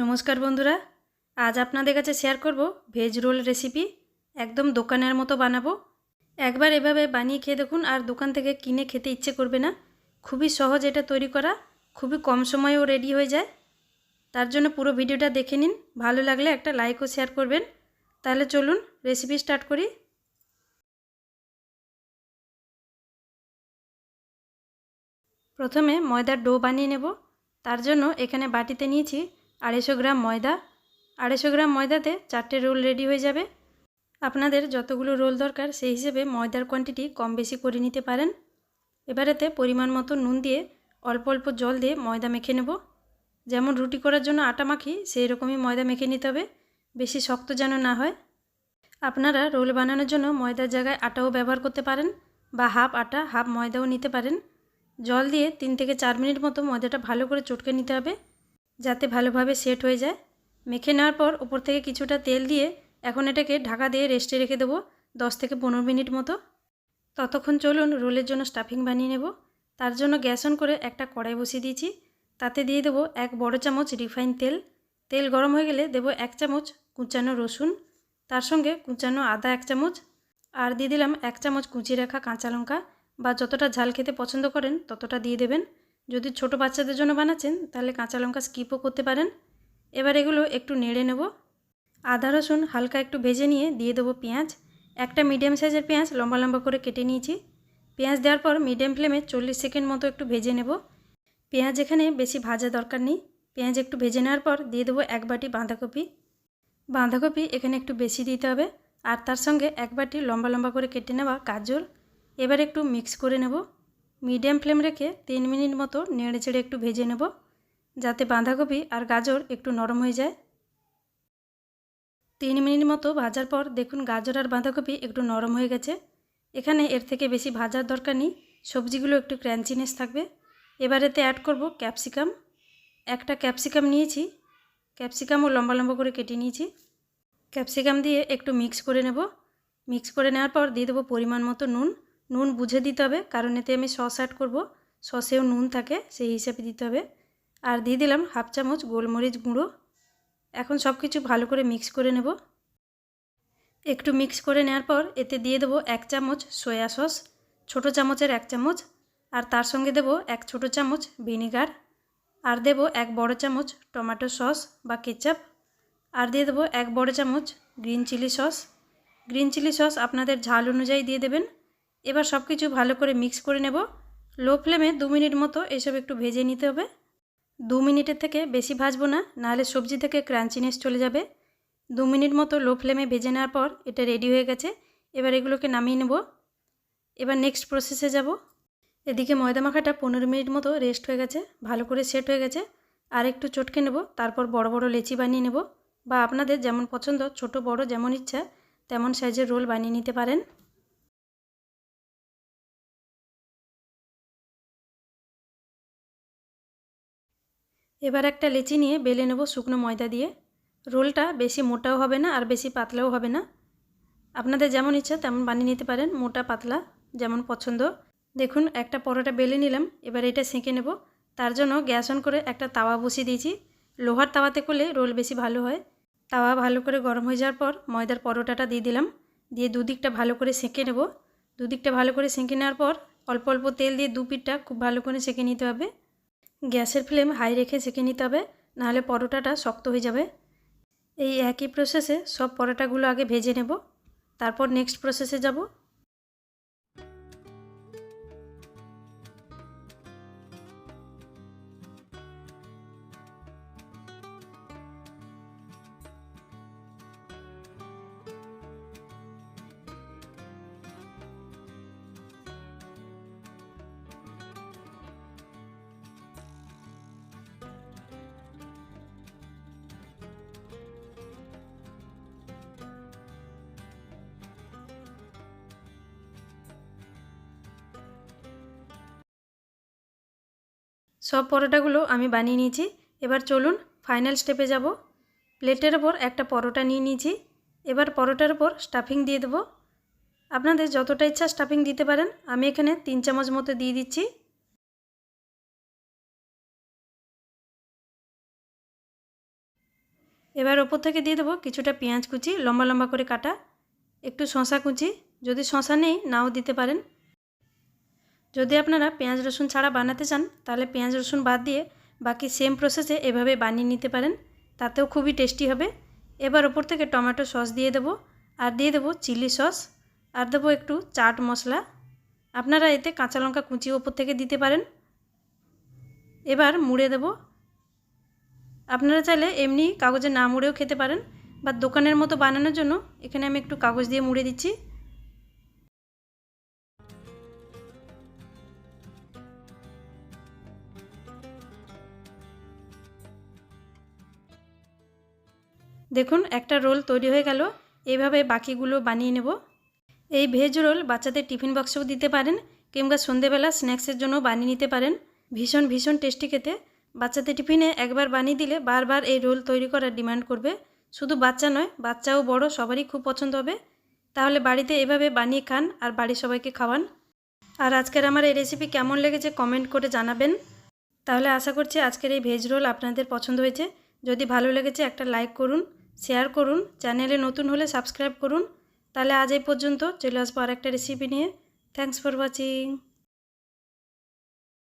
নমস্কার বন্ধুরা, আজ আপনাদের কাছে শেয়ার করব ভেজ রোল রেসিপি একদম দোকানের মতো বানাবো। একবার এভাবে বানিয়ে খেয়ে দেখুন, আর দোকান থেকে কিনে খেতে ইচ্ছে করবে না। খুবই সহজ এটা তৈরি করা, খুবই কম সময়েও রেডি হয়ে যায়। তার জন্য পুরো ভিডিওটা দেখে নিন, ভালো লাগলে একটা লাইক ও শেয়ার করবেন। তাহলে চলুন রেসিপি স্টার্ট করি। প্রথমে ময়দার ডো বানিয়ে নেব। তার জন্য এখানে বাটিতে নিয়েছি আড়াইশো গ্রাম ময়দা। আড়াইশো গ্রাম ময়দাতে চারটে রোল রেডি হয়ে যাবে। আপনাদের যতগুলো রোল দরকার, সেই হিসেবে ময়দার কোয়ান্টিটি কম বেশি করে নিতে পারেন। এবারেতে পরিমাণ মতো নুন দিয়ে অল্প অল্প জল দিয়ে ময়দা মেখে নেব। যেমন রুটি করার জন্য আটা মাখি, সেই রকমই ময়দা মেখে নিতে হবে। বেশি শক্ত যেন না হয়। আপনারা রোল বানানোর জন্য ময়দার জায়গায় আটাও ব্যবহার করতে পারেন বা হাফ আটা, হাফ ময়দাও নিতে পারেন। জল দিয়ে তিন থেকে চার মিনিট মতো ময়দাটা ভালো করে চটকে নিতে হবে। যাতে ভালোভাবে সেট হয়ে যায়। মেখে নেওয়ার পর উপর থেকে কিছুটা তেল দিয়ে এখন এটাকে ঢাকা দিয়ে রেস্টে রেখে দেবো দশ থেকে পনেরো মিনিট মতো। ততক্ষণ চলুন রোলের জন্য স্টাফিং বানিয়ে নেব। তার জন্য গ্যাস অন করে একটা কড়াই বসিয়ে দিয়েছি। তাতে দিয়ে দেবো এক বড় চামচ রিফাইন তেল। তেল গরম হয়ে গেলে দেবো এক চামচ কুচানো রসুন। তার সঙ্গে কুচানো আদা এক চামচ। আর দিয়ে দিলাম এক চামচ কুচি রাখা কাঁচা লঙ্কা। বা যতটা ঝাল খেতে পছন্দ করেন ততটা দিয়ে দেবেন। যদি ছোট বাচ্চাদের জন্য বানাচ্ছেন, তাহলে কাঁচা লঙ্কা স্কিপও করতে পারেন। এবার এগুলো একটু নেড়ে নেব। আদা, রসুন হালকা একটু ভেজে নিয়ে দিয়ে দেবো পেঁয়াজ। একটা মিডিয়াম সাইজের পেঁয়াজ লম্বা লম্বা করে কেটে নিয়েছি। পেঁয়াজ দেওয়ার পর মিডিয়াম ফ্লেমে চল্লিশ সেকেন্ড মতো একটু ভেজে নেব। পেঁয়াজ এখানে বেশি ভাজা দরকার নেই। পেঁয়াজ একটু ভেজে নেওয়ার পর দিয়ে দেবো এক বাটি বাঁধাকপি। বাঁধাকপি এখানে একটু বেশি দিতে হবে। আর তার সঙ্গে এক বাটি লম্বা লম্বা করে কেটে নেওয়া গাজর। এবার একটু মিক্স করে নেব। মিডিয়াম ফ্লেম রেখে তিন মিনিট মতো নেড়ে চেড়ে একটু ভেজে নেব, যাতে বাঁধাকপি আর গাজর একটু নরম হয়ে যায়। তিন মিনিট মতো ভাজার পর দেখুন গাজর আর বাঁধাকপি একটু নরম হয়ে গেছে। এখানে এর থেকে বেশি ভাজার দরকার নেই, সবজিগুলো একটু ক্র্যাঞ্চিনেস থাকবে। এবার এতে অ্যাড করব ক্যাপসিকাম। একটা ক্যাপসিকাম নিয়েছি, ক্যাপসিকামও লম্বা লম্বা করে কেটে নিয়েছি। ক্যাপসিকাম দিয়ে একটু মিক্স করে নেব। মিক্স করে নেওয়ার পর দিয়ে দেবো পরিমাণ মতো নুন। নুন বুঝে দিতে হবে, কারণ এতে আমি সস অ্যাড করব। সসেও নুন থাকে, সেই হিসাবে দিতে হবে। আর দিয়ে দিলাম হাফ চামচ গোলমরিচ গুঁড়ো। এখন সব কিছু ভালো করে মিক্স করে নেব। একটু মিক্স করে নেওয়ার পর এতে দিয়ে দেবো এক চামচ সয়া সস ছোটো চামচের এক চামচ, আর তার সঙ্গে দেব এক ছোট চামচ ভিনিগার আর দেব এক বড় চামচ টমেটো সস বা কেচাপ আর দিয়ে দেবো এক বড় চামচ green chilli sauce green chilli sauce আপনাদের ঝাল অনুযায়ী দিয়ে দেবেন। এবার সব কিছু ভালো করে মিক্স করে নেব। লো ফ্লেমে দু মিনিট মতো এসব একটু ভেজে নিতে হবে। দু মিনিটের থেকে বেশি ভাজবো না, নাহলে সবজি থেকে ক্রাঞ্চিনেস চলে যাবে। দু মিনিট মতো লো ফ্লেমে ভেজে নেওয়ার পর এটা রেডি হয়ে গেছে। এবার এগুলোকে নামিয়ে নেব। এবার নেক্সট প্রসেসে যাব। এদিকে ময়দা মাখাটা পনেরো মিনিট মতো রেস্ট হয়ে গেছে, ভালো করে সেট হয়ে গেছে। আর একটু চটকে নেব, তারপর বড় বড় লেচি বানিয়ে নেব। বা আপনাদের যেমন পছন্দ, ছোট বড় যেমন ইচ্ছা, তেমন সাইজের রোল বানিয়ে নিতে পারেন। এবার একটা লেচি নিয়ে বেলে নেব শুকনো ময়দা দিয়ে। রোলটা বেশি মোটাও হবে না আর বেশি পাতলাও হবে না। আপনাদের যেমন ইচ্ছা তেমন বানিয়ে নিতে পারেন, মোটা, পাতলা, যেমন পছন্দ। দেখুন, একটা পরোটা বেলে নিলাম, এবার এটা সেঁকে নেব। তার জন্য গ্যাস অন করে একটা তাওয়া বসিয়ে দিয়েছি। লোহার তাওয়াতে করলে রোল বেশি ভালো হয়। তাওয়া ভালো করে গরম হয়ে যাওয়ার পর ময়দার পরোটাটা দিয়ে দিলাম। দিয়ে দুদিকটা ভালো করে সেঁকে নেব। দুদিকটা ভালো করে সেঁকে নেওয়ার পর অল্প অল্প তেল দিয়ে দু পিঠটা খুব ভালো করে সেঁকে নিতে হবে। গ্যাসের ফ্লেম হাই রেখে সেঁকে নিতে হবে, নাহলে পরোটাটা শক্ত হয়ে যাবে। এই একই প্রসেসে সব পরোটাগুলো আগে ভেজে নেব, তারপর নেক্সট প্রসেসে যাব। সব পরোটাগুলো আমি বানিয়ে নিয়েছি। এবার চলুন ফাইনাল স্টেপে যাব। প্লেটের ওপর একটা পরোটা নিয়ে নিয়েছি। এবার পরোটার ওপর স্টাফিং দিয়ে দেবো। আপনাদের যতটা ইচ্ছা স্টাফিং দিতে পারেন, আমি এখানে তিন চামচ মতো দিয়ে দিচ্ছি। এবার ওপর থেকে দিয়ে দেবো কিছুটা পেঁয়াজ কুচি, লম্বা লম্বা করে কাটা। একটু শশা কুচি, যদি শশা নেই, নাও দিতে পারেন। যদি আপনারা পেঁয়াজ রসুন ছাড়া বানাতে চান, তাহলে পেঁয়াজ রসুন বাদ দিয়ে বাকি সেম প্রসেসে এভাবে বানিয়ে নিতে পারেন। তাতেও খুবই টেস্টি হবে। এবার ওপর থেকে টমেটো সস দিয়ে দেবো, আর দিয়ে দেবো চিলি সস আর দেবো একটু চাট মশলা। আপনারা এতে কাঁচা লঙ্কা কুচি ওপর থেকে দিতে পারেন। এবার মুড়ে দেব। আপনারা চাইলে এমনি কাগজে না মুড়েও খেতে পারেন, বা দোকানের মতো বানানোর জন্য এখানে আমি একটু কাগজ দিয়ে মুড়ে দিচ্ছি। দেখুন, একটা রোল তৈরি হয়ে গেল। এইভাবে বাকিগুলো বানিয়ে নেব। এই ভেজ রোল বাচ্চাদের টিফিন বক্সেও দিতে পারেন কিংবা সন্ধেবেলা স্ন্যাক্সের জন্য বানিয়ে নিতে পারেন। ভীষণ ভীষণ টেস্টি খেতে। বাচ্চাদের টিফিনে একবার বানিয়ে দিলে বারবার এই রোল তৈরি করার ডিমান্ড করবে। শুধু বাচ্চা নয়, বাচ্চাও বড়, সবারই খুব পছন্দ হবে। তাহলে বাড়িতে এভাবে বানিয়ে খান আর বাড়ির সবাইকে খাওয়ান। আর আজকের আমার এই রেসিপি কেমন লেগেছে কমেন্ট করে জানাবেন। তাহলে আশা করছি আজকের এই ভেজ রোল আপনাদের পছন্দ হয়েছে। যদি ভালো লেগেছে একটা লাইক করুন। শেয়ার করুন, চ্যানেলে নতুন হলে সাবস্ক্রাইব করুন। তাহলে আজ এই পর্যন্ত চলে আসব আর একটা রেসিপি নিয়ে। Thanks for watching